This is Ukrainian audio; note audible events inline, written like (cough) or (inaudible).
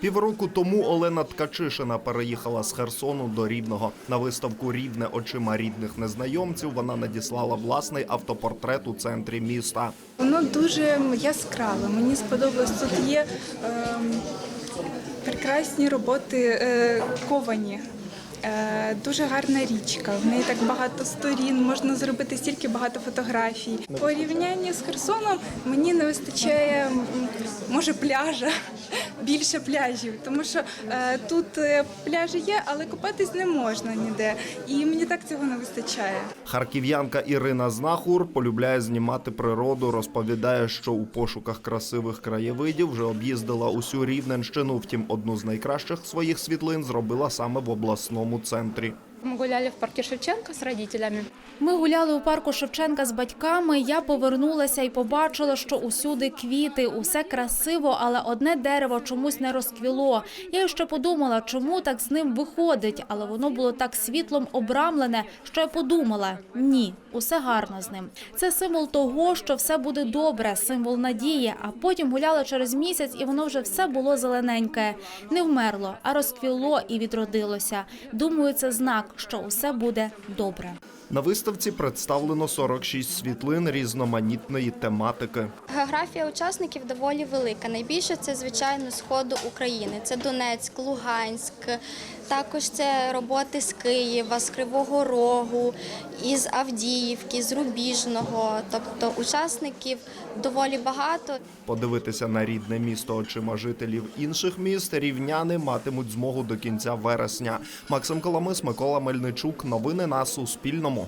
Півроку тому Олена Ткачишина переїхала з Херсону до Рівного. На виставку Рівне очима рідних незнайомців вона надіслала власний автопортрет у центрі міста. Воно дуже яскраве. Мені сподобалось. Тут є е, прекрасні роботи е, ковані. Е, дуже гарна річка. В неї так багато сторін, можна зробити стільки багато фотографій. У порівнянні з Херсоном мені не вистачає може пляжа, (laughs) більше пляжів, тому що е, тут е, пляжі є, але купатись не можна ніде. І мені так цього не вистачає. Харків'янка Ірина Знахур полюбляє знімати природу. Розповідає, що у пошуках красивих краєвидів вже об'їздила усю Рівненщину. Втім, одну з найкращих своїх світлин зробила саме в обласному центрі. Мы гуляли в парке Шевченко с родителями. Ми гуляли у парку Шевченка з батьками. Я повернулася і побачила, що усюди квіти, усе красиво, але одне дерево чомусь не розквіло. Я ще подумала, чому так з ним виходить, але воно було так світлом обрамлене, що я подумала: ні, усе гарно з ним. Це символ того, що все буде добре, символ надії. А потім гуляла через місяць, і воно вже все було зелененьке. Не вмерло, а розквіло і відродилося. Думаю, це знак, що усе буде добре. На виставці представлено 46 світлин різноманітної тематики. Географія учасників доволі велика. Найбільше це, звичайно, сходу України. Це Донецьк, Луганськ. Також це роботи з Києва, з Кривого Рогу, із Авдіївки, з Рубіжного. Тобто учасників доволі багато. Подивитися на рідне місто очима жителів інших міст рівняни матимуть змогу до кінця вересня. Максим Коломис, Микола Мельничук. Новини на Суспільному.